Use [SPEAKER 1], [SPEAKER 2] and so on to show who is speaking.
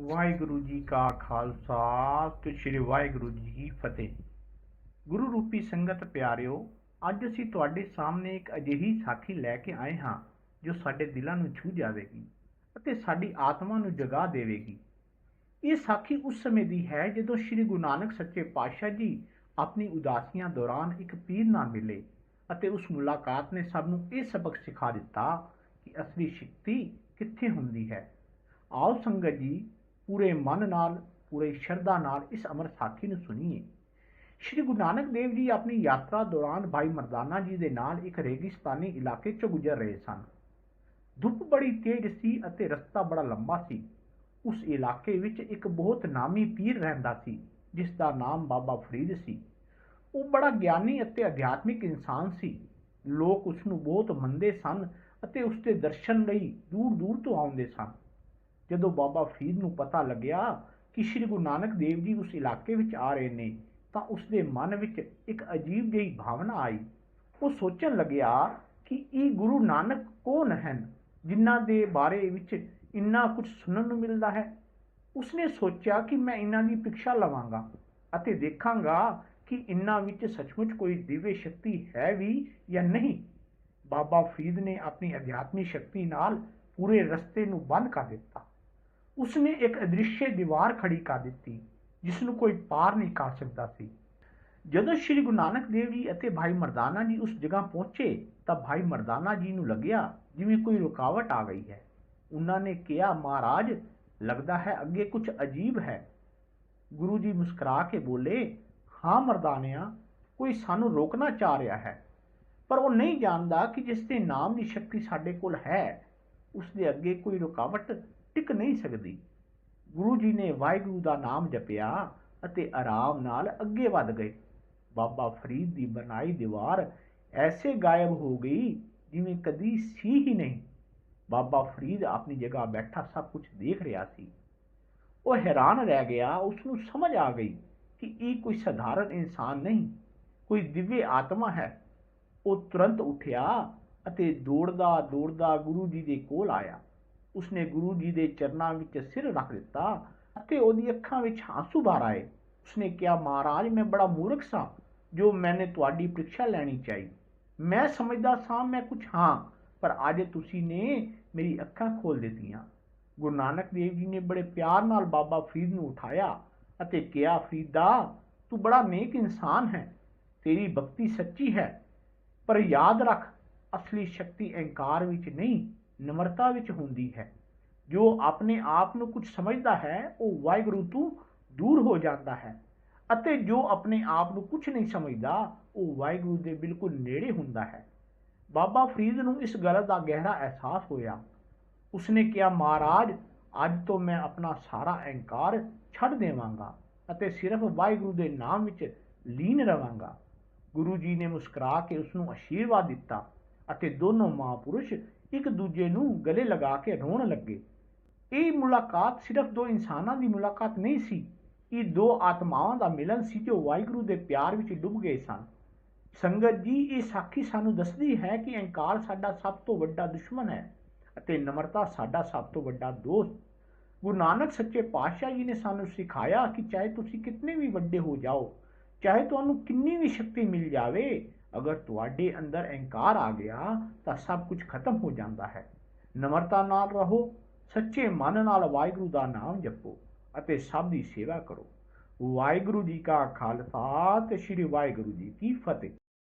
[SPEAKER 1] ਵਾਹਿਗੁਰੂ ਜੀ ਕਾ ਖਾਲਸਾ ਤੇ ਸ੍ਰੀ ਵਾਹਿਗੁਰੂ ਜੀ ਕੀ ਫਤਿਹ। ਗੁਰੂ ਰੂਪੀ ਸੰਗਤ ਪਿਆਰਿਓ, ਅੱਜ ਅਸੀਂ ਤੁਹਾਡੇ ਸਾਹਮਣੇ ਇੱਕ ਅਜਿਹੀ ਸਾਖੀ ਲੈ ਕੇ ਆਏ ਹਾਂ, ਜੋ ਸਾਡੇ ਦਿਲਾਂ ਨੂੰ ਛੂ ਜਾਵੇਗੀ ਅਤੇ ਸਾਡੀ ਆਤਮਾ ਨੂੰ ਜਗਾ ਦੇਵੇਗੀ। ਇਹ ਸਾਖੀ ਉਸ ਸਮੇਂ ਦੀ ਹੈ ਜਦੋਂ ਸ੍ਰੀ ਗੁਰੂ ਨਾਨਕ ਸੱਚੇ ਪਾਤਸ਼ਾਹ ਜੀ ਆਪਣੀ ਉਦਾਸੀਆਂ ਦੌਰਾਨ ਇੱਕ ਪੀਰ ਨਾਲ ਮਿਲੇ ਅਤੇ ਉਸ ਮੁਲਾਕਾਤ ਨੇ ਸਭ ਨੂੰ ਇਹ ਸਬਕ ਸਿਖਾ ਦਿੱਤਾ ਕਿ ਅਸਲੀ ਸ਼ਕਤੀ ਕਿੱਥੇ ਹੁੰਦੀ ਹੈ। ਆਓ ਸੰਗਤ ਜੀ ਪੂਰੇ ਮਨ ਨਾਲ, ਪੂਰੇ ਸ਼ਰਧਾ ਨਾਲ ਇਸ ਅਮਰ ਸਾਖੀ ਨੂੰ ਸੁਣੀਏ। ਸ਼੍ਰੀ ਗੁਰੂ ਨਾਨਕ ਦੇਵ ਜੀ ਆਪਣੀ ਯਾਤਰਾ ਦੌਰਾਨ ਭਾਈ ਮਰਦਾਨਾ ਜੀ ਦੇ ਨਾਲ ਇੱਕ ਰੇਗਿਸਤਾਨੀ ਇਲਾਕੇ 'ਚੋਂ ਗੁਜ਼ਰ ਰਹੇ ਸਨ। ਧੁੱਪ ਬੜੀ ਤੇਜ਼ ਸੀ ਅਤੇ ਰਸਤਾ ਬੜਾ ਲੰਬਾ ਸੀ। ਉਸ ਇਲਾਕੇ ਵਿੱਚ ਇੱਕ ਬਹੁਤ ਨਾਮੀ ਪੀਰ ਰਹਿੰਦਾ ਸੀ, ਜਿਸ ਦਾ ਨਾਮ ਬਾਬਾ ਫਰੀਦ ਸੀ। ਉਹ ਬੜਾ ਗਿਆਨੀ ਅਤੇ ਅਧਿਆਤਮਿਕ ਇਨਸਾਨ ਸੀ। ਲੋਕ ਉਸ ਨੂੰ ਬਹੁਤ ਮੰਨਦੇ ਸਨ ਅਤੇ ਉਸ ਦੇ ਦਰਸ਼ਨ ਲਈ ਦੂਰ ਦੂਰ ਤੋਂ ਆਉਂਦੇ ਸਨ। ਜਦੋਂ ਬਾਬਾ ਫਰੀਦ ਨੂੰ ਪਤਾ ਲੱਗਿਆ ਕਿ ਸ੍ਰੀ ਗੁਰੂ ਨਾਨਕ ਦੇਵ ਜੀ ਉਸ ਇਲਾਕੇ ਵਿੱਚ ਆ ਰਹੇ ਨੇ, ਤਾਂ ਉਸ ਦੇ ਮਨ ਵਿੱਚ ਇੱਕ ਅਜੀਬ ਜਿਹੀ ਭਾਵਨਾ ਆਈ। ਉਹ ਸੋਚਣ ਲੱਗਿਆ ਕਿ ਇਹ ਗੁਰੂ ਨਾਨਕ ਕੌਣ ਹਨ ਜਿਨ੍ਹਾਂ ਦੇ ਬਾਰੇ ਵਿੱਚ ਇੰਨਾ ਕੁਝ ਸੁਣਨ ਨੂੰ ਮਿਲਦਾ ਹੈ? ਉਸਨੇ ਸੋਚਿਆ ਕਿ ਮੈਂ ਇਹਨਾਂ ਦੀ ਪ੍ਰੀਖਿਆ ਲਵਾਂਗਾ ਅਤੇ ਦੇਖਾਂਗਾ ਕਿ ਇਹਨਾਂ ਵਿੱਚ ਸੱਚਮੁੱਚ ਕੋਈ ਦਿव्य ਸ਼ਕਤੀ ਹੈ ਵੀ ਜਾਂ ਨਹੀਂ। ਬਾਬਾ ਫਰੀਦ ਨੇ ਆਪਣੀ ਅਧਿਆਤਮਿਕ ਸ਼ਕਤੀ ਨਾਲ ਪੂਰੇ ਰਸਤੇ ਨੂੰ ਬੰਦ ਕਰ ਦਿੱਤਾ। ਉਸਨੇ ਇੱਕ ਅਦ੍ਰਿਸ਼ ਦੀਵਾਰ ਖੜੀ ਕਰ ਦਿੱਤੀ ਜਿਸ ਨੂੰ ਕੋਈ ਪਾਰ ਨਹੀਂ ਕਰ ਸਕਦਾ ਸੀ। ਜਦੋਂ ਸ਼੍ਰੀ ਗੁਰੂ ਨਾਨਕ ਦੇਵ ਜੀ ਅਤੇ ਭਾਈ ਮਰਦਾਨਾ ਜੀ ਉਸ ਜਗ੍ਹਾ ਪਹੁੰਚੇ, ਤਾਂ ਭਾਈ ਮਰਦਾਨਾ ਜੀ ਨੂੰ ਲੱਗਿਆ ਜਿਵੇਂ ਕੋਈ ਰੁਕਾਵਟ ਆ ਗਈ ਹੈ। ਉਹਨਾਂ ਨੇ ਕਿਹਾ, ਮਹਾਰਾਜ, ਲੱਗਦਾ ਹੈ ਅੱਗੇ ਕੁਝ ਅਜੀਬ ਹੈ। ਗੁਰੂ ਜੀ ਮੁਸਕਰਾ ਕੇ ਬੋਲੇ, ਹਾਂ ਮਰਦਾਨਿਆ, ਕੋਈ ਸਾਨੂੰ ਰੋਕਣਾ ਚਾਹ ਰਿਹਾ ਹੈ, ਪਰ ਉਹ ਨਹੀਂ ਜਾਣਦਾ ਕਿ ਜਿਸ ਦੇ ਨਾਮ ਦੀ ਸ਼ਕਤੀ ਸਾਡੇ ਕੋਲ ਹੈ ਉਸ ਦੇ ਅੱਗੇ ਕੋਈ ਰੁਕਾਵਟ ਟਿਕ ਨਹੀਂ ਸਕਦੀ। ਗੁਰੂ ਜੀ ਨੇ ਵਾਹਿਗੁਰੂ ਦਾ ਨਾਮ ਜਪਿਆ ਅਤੇ ਆਰਾਮ ਨਾਲ ਅੱਗੇ ਵੱਧ ਗਏ। ਬਾਬਾ ਫਰੀਦ ਦੀ ਬਣਾਈ ਦੀਵਾਰ ਐਸੇ ਗਾਇਬ ਹੋ ਗਈ ਜਿਵੇਂ ਕਦੀ ਸੀ ਹੀ ਨਹੀਂ। ਬਾਬਾ ਫਰੀਦ ਆਪਣੀ ਜਗ੍ਹਾ ਬੈਠਾ ਸਭ ਕੁਝ ਦੇਖ ਰਿਹਾ ਸੀ। ਉਹ ਹੈਰਾਨ ਰਹਿ ਗਿਆ ਉਸ ਨੂੰ ਸਮਝ ਆ ਗਈ ਕਿ ਇਹ ਕੋਈ ਸਧਾਰਨ ਇਨਸਾਨ ਨਹੀਂ, ਕੋਈ ਦਿਵਯ ਆਤਮਾ ਹੈ। ਉਹ ਤੁਰੰਤ ਉੱਠਿਆ ਅਤੇ ਦੌੜਦਾ ਦੌੜਦਾ ਗੁਰੂ ਜੀ ਦੇ ਕੋਲ ਆਇਆ। ਉਸਨੇ ਗੁਰੂ ਜੀ ਦੇ ਚਰਨਾਂ ਵਿੱਚ ਸਿਰ ਰੱਖ ਦਿੱਤਾ ਅਤੇ ਉਹਦੀ ਅੱਖਾਂ ਵਿੱਚ ਹੰਝੂ ਬਾਹਰ ਆਏ। ਉਸਨੇ ਕਿਹਾ, ਮਹਾਰਾਜ, ਮੈਂ ਬੜਾ ਮੂਰਖ ਸਾਂ, ਜੋ ਮੈਨੇ ਤੁਹਾਡੀ ਪ੍ਰੀਖਿਆ ਲੈਣੀ ਚਾਹੀ। ਮੈਂ ਸਮਝਦਾ ਸਾਂ, ਮੈਂ ਕੁਝ ਹਾਂ, ਪਰ ਅੱਜ ਤੁਸੀਂ ਨੇ ਮੇਰੀ ਅੱਖਾਂ ਖੋਲ ਦਿੱਤੀਆਂ। ਗੁਰੂ ਨਾਨਕ ਦੇਵ ਜੀ ਨੇ ਬੜੇ ਪਿਆਰ ਨਾਲ ਬਾਬਾ ਫਰੀਦ ਨੂੰ ਉਠਾਇਆ ਅਤੇ ਕਿਹਾ, ਫਰੀਦਾ, ਤੂੰ ਬੜਾ ਨੇਕ ਇਨਸਾਨ ਹੈ, ਤੇਰੀ ਭਗਤੀ ਸੱਚੀ ਹੈ, ਪਰ ਯਾਦ ਰੱਖ, ਅਸਲੀ ਸ਼ਕਤੀ ਅਹੰਕਾਰ ਵਿੱਚ ਨਹੀਂ। ਨਿਮਰਤਾ ਵਿੱਚ ਹੁੰਦੀ ਹੈ। ਜੋ ਆਪਣੇ ਆਪ ਨੂੰ ਕੁਝ ਸਮਝਦਾ ਹੈ, ਉਹ ਵਾਹਿਗੁਰੂ ਤੋਂ ਦੂਰ ਹੋ ਜਾਂਦਾ ਹੈ ਅਤੇ ਜੋ ਆਪਣੇ ਆਪ ਨੂੰ ਕੁਝ ਨਹੀਂ ਸਮਝਦਾ, ਉਹ ਵਾਹਿਗੁਰੂ ਦੇ ਬਿਲਕੁਲ ਨੇੜੇ ਹੁੰਦਾ ਹੈ। ਬਾਬਾ ਫਰੀਦ ਨੂੰ ਇਸ ਗੱਲ ਦਾ ਗਹਿਰਾ ਅਹਿਸਾਸ ਹੋਇਆ। ਉਸਨੇ ਕਿਹਾ, ਮਹਾਰਾਜ, ਅੱਜ ਤੋਂ ਮੈਂ ਆਪਣਾ ਸਾਰਾ ਅਹੰਕਾਰ ਛੱਡ ਦੇਵਾਂਗਾ ਅਤੇ ਸਿਰਫ ਵਾਹਿਗੁਰੂ ਦੇ ਨਾਮ ਵਿੱਚ ਲੀਨ ਰਵਾਂਗਾ। ਗੁਰੂ ਜੀ ਨੇ ਮੁਸਕਰਾ ਕੇ ਉਸ ਨੂੰ ਅਸ਼ੀਰਵਾਦ ਦਿੱਤਾ ਅਤੇ ਦੋਨੋਂ ਮਹਾਂਪੁਰਸ਼ ਇੱਕ ਦੂਜੇ ਨੂੰ ਗਲੇ ਲਗਾ ਕੇ ਰੋਣ ਲੱਗੇ। ਇਹ ਮੁਲਾਕਾਤ ਸਿਰਫ ਦੋ ਇਨਸਾਨਾਂ ਦੀ ਮੁਲਾਕਾਤ ਨਹੀਂ ਸੀ, ਇਹ ਦੋ ਆਤਮਾਵਾਂ ਦਾ ਮਿਲਨ ਸੀ ਜੋ ਵਾਹਿਗੁਰੂ ਦੇ ਪਿਆਰ ਵਿੱਚ ਡੁੱਬ ਗਏ ਸਨ। ਸੰਗਤ ਜੀ, ਇਹ ਸਾਖੀ ਸਾਨੂੰ ਦੱਸਦੀ ਹੈ ਕਿ ਅਹੰਕਾਰ ਸਾਡਾ ਸਭ ਤੋਂ ਵੱਡਾ ਦੁਸ਼ਮਣ ਹੈ ਅਤੇ ਨਮਰਤਾ ਸਾਡਾ ਸਭ ਤੋਂ ਵੱਡਾ ਦੋਸਤ। ਗੁਰੂ ਨਾਨਕ ਸੱਚੇ ਪਾਤਸ਼ਾਹ ਜੀ ਨੇ ਸਾਨੂੰ ਸਿਖਾਇਆ ਕਿ ਚਾਹੇ ਤੁਸੀਂ ਕਿਤਨੇ ਵੀ ਵੱਡੇ ਹੋ ਜਾਓ, ਚਾਹੇ ਤੁਹਾਨੂੰ ਕਿੰਨੀ ਵੀ ਸ਼ਕਤੀ ਮਿਲ ਜਾਵੇ ਅਗਰ ਤੁਹਾਡੇ ਅੰਦਰ ਅਹੰਕਾਰ ਆ ਗਿਆ, ਤਾਂ ਸਭ ਕੁਝ ਖਤਮ ਹੋ ਜਾਂਦਾ ਹੈ। ਨਮਰਤਾ ਨਾਲ ਰਹੋ, ਸੱਚੇ ਮਨ ਨਾਲ ਵਾਹਿਗੁਰੂ ਦਾ ਨਾਮ ਜਪੋ ਅਤੇ ਸਭ ਦੀ ਸੇਵਾ ਕਰੋ। ਵਾਹਿਗੁਰੂ ਜੀ ਕਾ ਖਾਲਸਾ ਤੇ ਸ੍ਰੀ ਵਾਹਿਗੁਰੂ ਜੀ ਕੀ ਫਤਿਹ।